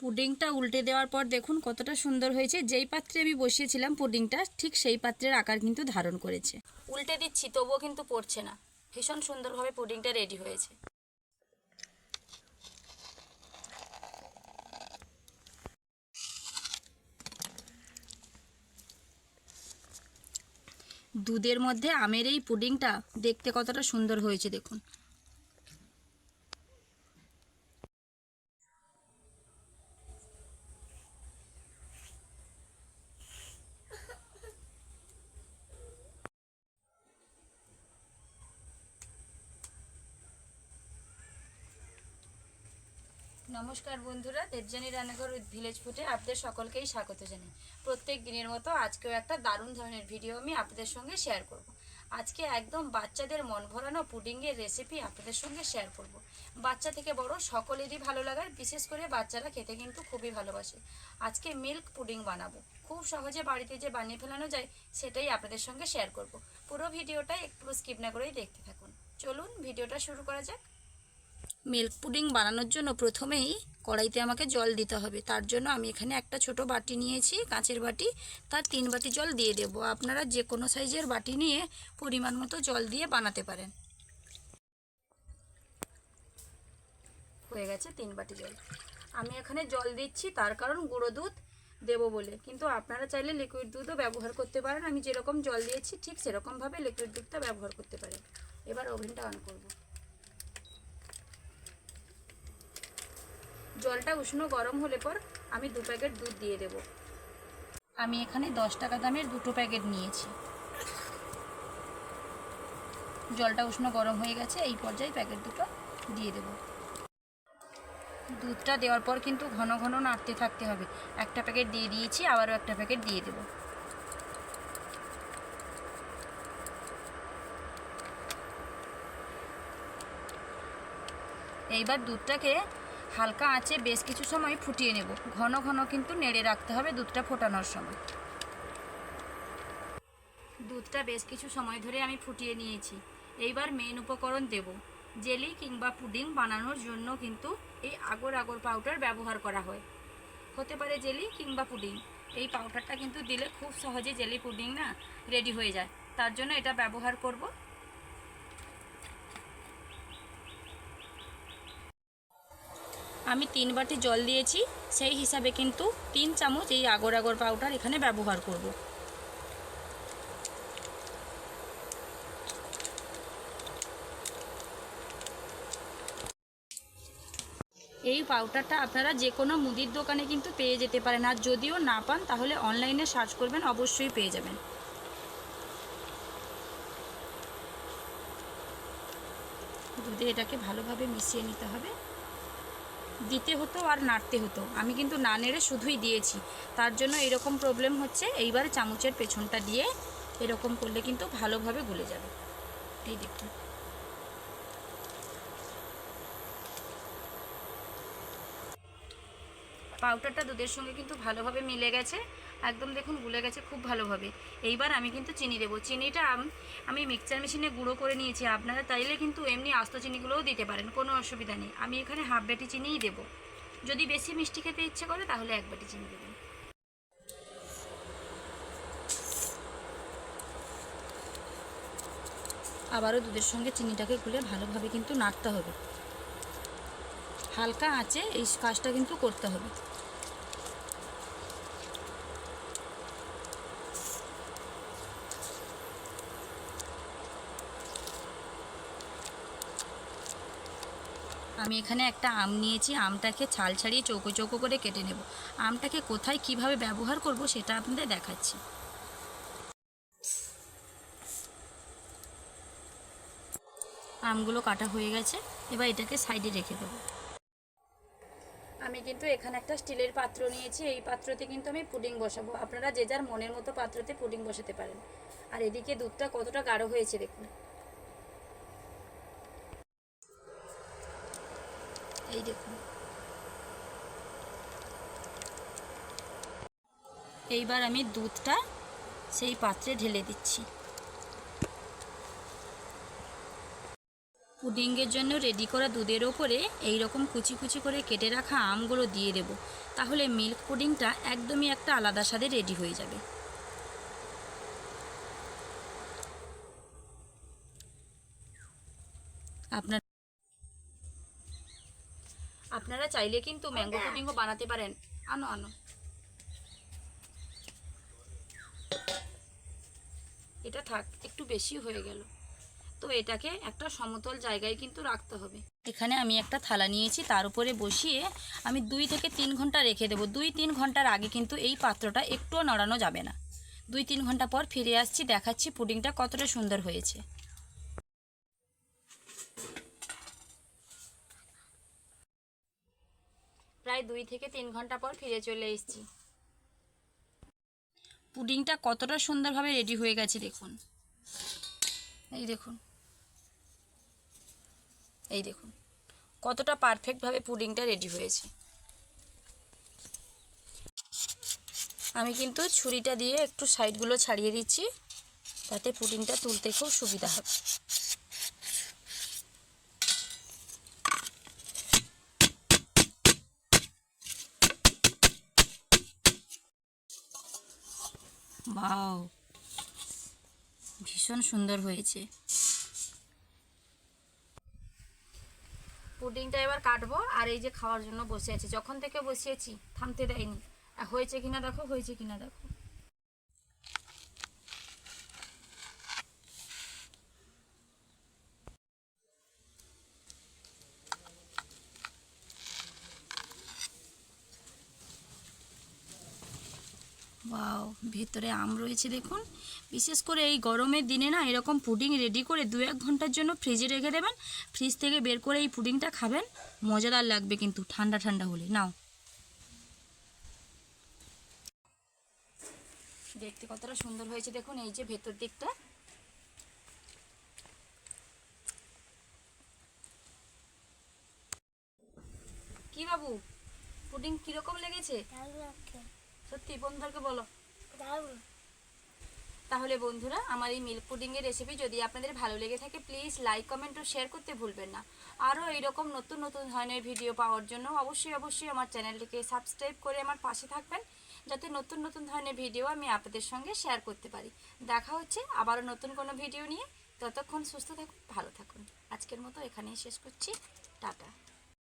পুডিংটা উল্টে দেওয়ার পর দেখুন কতটা সুন্দর হয়েছে। যেই পাত্রে আমি বসিয়েছিলাম পুডিংটা ঠিক সেই পাত্রের আকার কিন্তু ধারণ করেছে। উল্টে দিচ্ছি তবুও কিন্তু পড়ছে না। ভীষণ সুন্দরভাবে পুডিংটা রেডি হয়েছে। দুধের মধ্যে আমের এই পুডিংটা দেখতে কতটা সুন্দর হয়েছে দেখুন। নমস্কার বন্ধুরা দেবজানি রান্নাঘর উইথ ভিলেজ ফুটে আপনাদের সকলকেই স্বাগত জানাই প্রত্যেক দিনের মতো আজকেও একটা দারুণ ধরনের ভিডিও আমি আপনাদের সঙ্গে শেয়ার করব। আজকে একদম বাচ্চাদের মন ভরানো পুডিংয়ের রেসিপি আপনাদের সঙ্গে শেয়ার করব। বাচ্চা থেকে বড় সকলেরই ভালো লাগার, বিশেষ করে বাচ্চারা খেতে কিন্তু খুবই ভালোবাসে আজকে মিল্ক পুডিং বানাবো খুব সহজে বাড়িতে যে বানিয়ে ফেলানো যায়, সেটাই আপনাদের সঙ্গে শেয়ার করব। পুরো ভিডিওটা একটু স্কিপ না করেই দেখতে থাকুন চলুন ভিডিওটা শুরু করা যাক মিল্ক পুডিং বানানোর জন্য প্রথমেই কড়াইতে আমাকে জল দিতে হবে। তার জন্য আমি এখানে একটা ছোট বাটি নিয়েছি, কাঁচের বাটি। তার তিন বাটি জল দিয়ে দেব। আপনারা যে কোনো সাইজের বাটি নিয়ে পরিমাণ মতো জল দিয়ে বানাতে পারেন। হয়ে গেছে তিন বাটি জল। আমি এখানে জল দিচ্ছি, তার কারণ গুঁড়ো দুধ দেবো বলে। কিন্তু আপনারা চাইলে লিকুইড দুধও ব্যবহার করতে পারেন। আমি যেরকম জল দিয়েছি, ঠিক সেরকমভাবে লিকুইড দুধটা ব্যবহার করতে পারেন। এবার ওভেনটা অন করব। জলটা উষ্ণ গরম হলে পর আমি দু প্যাকেট দুধ দিয়ে দেব। আমি এখানে দশ টাকা দামের দুটো প্যাকেট নিয়েছি। জলটা উষ্ণ গরম হয়ে গেছে, এই পর্যায়ে প্যাকেট দুটো দিয়ে দেব। দুধটা দেওয়ার পর কিন্তু ঘন ঘন নাড়তে থাকতে হবে। একটা প্যাকেট দিয়ে দিয়েছি, আবারও একটা প্যাকেট দিয়ে দেব। এইবার দুধটাকে হালকা আঁচে বেশ কিছু সময় ফুটিয়ে নেব। ঘন ঘন কিন্তু নেড়ে রাখতে হবে দুধটা ফোটানোর সময়। দুধটা বেশ কিছু সময় ধরে আমি ফুটিয়ে নিয়েছি। এইবার মেন উপকরণ দেব। জেলি কিংবা পুডিং বানানোর জন্য কিন্তু এই আগর আগর পাউডার ব্যবহার করা হয়। হতে পারে জেলি কিংবা পুডিং। এই পাউডারটা কিন্তু দিলে খুব সহজে জেলি পুডিং না রেডি হয়ে যায়। তার জন্য এটা ব্যবহার করব। আমি তিন বাটি জল দিয়েছি, সেই হিসাবে কিন্তু তিন চামচ এই আগর আগর পাউডার এখানে ব্যবহার করব। এই পাউডারটা আপনারা যে কোনো মুদির দোকানে কিন্তু পেয়ে যেতে পারেন, আর যদিও না পান তাহলে অনলাইনে সার্চ করবেন, অবশ্যই পেয়ে যাবেন। দুধে এটাকে ভালোভাবে মিশিয়ে নিতে হবে। দিতে হতো আর নাড়তে হতো। আমি কিন্তু না নেড়ে শুধুই দিয়েছি। তার জন্য এরকম প্রবলেম হচ্ছে, এইবার চামচের পেছনটা দিয়ে এরকম করলে কিন্তু ভালোভাবে গুলে যাবে। এই দেখুন। পাউডারটা দুধের সঙ্গে কিন্তু ভালোভাবে মিলে গেছে। একদম দেখুন গুলে গেছে খুব ভালোভাবে। এইবার আমি কিন্তু চিনি দেবো। চিনিটা আমি মিক্সচার মেশিনে গুঁড়ো করে নিয়েছি। আপনারা তাইলে কিন্তু এমনি আস্ত চিনিগুলোও দিতে পারেন, কোনো অসুবিধা নেই। আমি এখানে হাফ বাটি চিনিই দেবো। যদি বেশি মিষ্টি খেতে ইচ্ছে করে তাহলে এক বাটি চিনি দেবেন। আবারও দুধের সঙ্গে চিনিটাকে গুলে ভালোভাবে কিন্তু নাড়তে হবে। হালকা আঁচে এই কাজটা কিন্তু করতে হবে। আমি এখানে একটা আম নিয়েছি, আমটাকে ছাল ছাড়িয়ে চৌকো চৌকো করে কেটে নেব। আমটাকে কোথায় কীভাবে ব্যবহার করব সেটা আপনাদের দেখাচ্ছি। আমগুলো কাটা হয়ে গেছে, এবার এটাকে সাইডে রেখে দেবো। আমি কিন্তু এখানে একটা স্টিলের পাত্র নিয়েছি, এই পাত্রতে কিন্তু আমি পুডিং বসাবো। আপনারা যে যার মনের মতো পাত্রতে পুডিং বসাতে পারেন। আর এদিকে দুধটা কতটা গাঢ় হয়েছে দেখুন। এই দেখুন। এইবার আমি দুধটা সেই পাত্রে ঢেলে দিচ্ছি। পুডিংয়ের জন্য রেডি করা দুধের ওপরে এই রকম কুচি কুচি করে কেটে রাখা আমগুলো দিয়ে দেব। তাহলে মিল্ক পুডিংটা একদমই একটা আলাদা স্বাদে রেডি হয়ে যাবে। আপনার আপনারা চাইলে কিন্তু ম্যাঙ্গো পুডিংও বানাতে পারেন। আনো আনো। এটা থাক, একটু বেশি হয়ে গেল। তো এটাকে একটা সমতল জায়গায় কিন্তু রাখতে হবে। এখানে আমি একটা থালা নিয়েছি, তার উপরে বসিয়ে আমি দুই থেকে তিন ঘণ্টা রেখে দেবো। দুই তিন ঘণ্টার আগে কিন্তু এই পাত্রটা একটুও নড়ানো যাবে না। দুই তিন ঘণ্টা পর ফিরে আসছি, দেখাচ্ছি পুডিংটা কতটা সুন্দর হয়েছে। প্রায় দুই থেকে তিন ঘণ্টা পর ফিরে চলে এসেছি। পুডিংটা কতটা সুন্দরভাবে রেডি হয়ে গেছে দেখুন। এই দেখুন। এই দেখুন। কতটা পারফেক্টভাবে পুডিংটা রেডি হয়েছে। আমি কিন্তু ছুরিটা দিয়ে একটু সাইডগুলো ছাড়িয়ে দিচ্ছি, তাতে পুডিংটা তুলতে খুব সুবিধা হবে। বাও ভীষণ সুন্দর হয়েছে। পুডিংটা এবার কাটবো আর এই যে খাওয়ার জন্য বসে আছে। যখন থেকে বসিয়েছি, থামতে দেয়নি। হয়েছে কিনা দেখো, হয়েছে কিনা দেখো। বাও ভেতরে আম রয়েছে দেখুন। বিশেষ করে এই গরমের দিনে না, এরকম পুডিং রেডি করে দু এক ঘণ্টার জন্য ফ্রিজে রেখে দেবেন। ফ্রিজ থেকে বের করে এই পুডিংটা খাবেন। মজাদার লাগবে কিন্তু, ঠান্ডা ঠান্ডা হলে। নাও। দেখতে কতটা সুন্দর হয়েছে দেখুন, এই যে ভেতর দিকটা। কি বাবু? পুডিং কীরকম লেগেছে। সত্যি বন্ধুদেরকে বলো। তাহলে বন্ধুরা আমার এই মিল্ক পুডিংয়ের রেসিপি যদি আপনাদের ভালো লেগে থাকে প্লিজ লাইক কমেন্ট ও শেয়ার করতে ভুলবেন না। আরও এইরকম নতুন নতুন ধরনের ভিডিও পাওয়ার জন্য অবশ্যই অবশ্যই আমার চ্যানেলটিকে সাবস্ক্রাইব করে আমার পাশে থাকবেন যাতে নতুন নতুন ধরনের ভিডিও আমি আপনাদের সঙ্গে শেয়ার করতে পারি। দেখা হচ্ছে আবারও নতুন কোনো ভিডিও নিয়ে। ততক্ষণ সুস্থ থাকুন ভালো থাকুন। আজকের মতো এখানেই শেষ করছি। টাটা।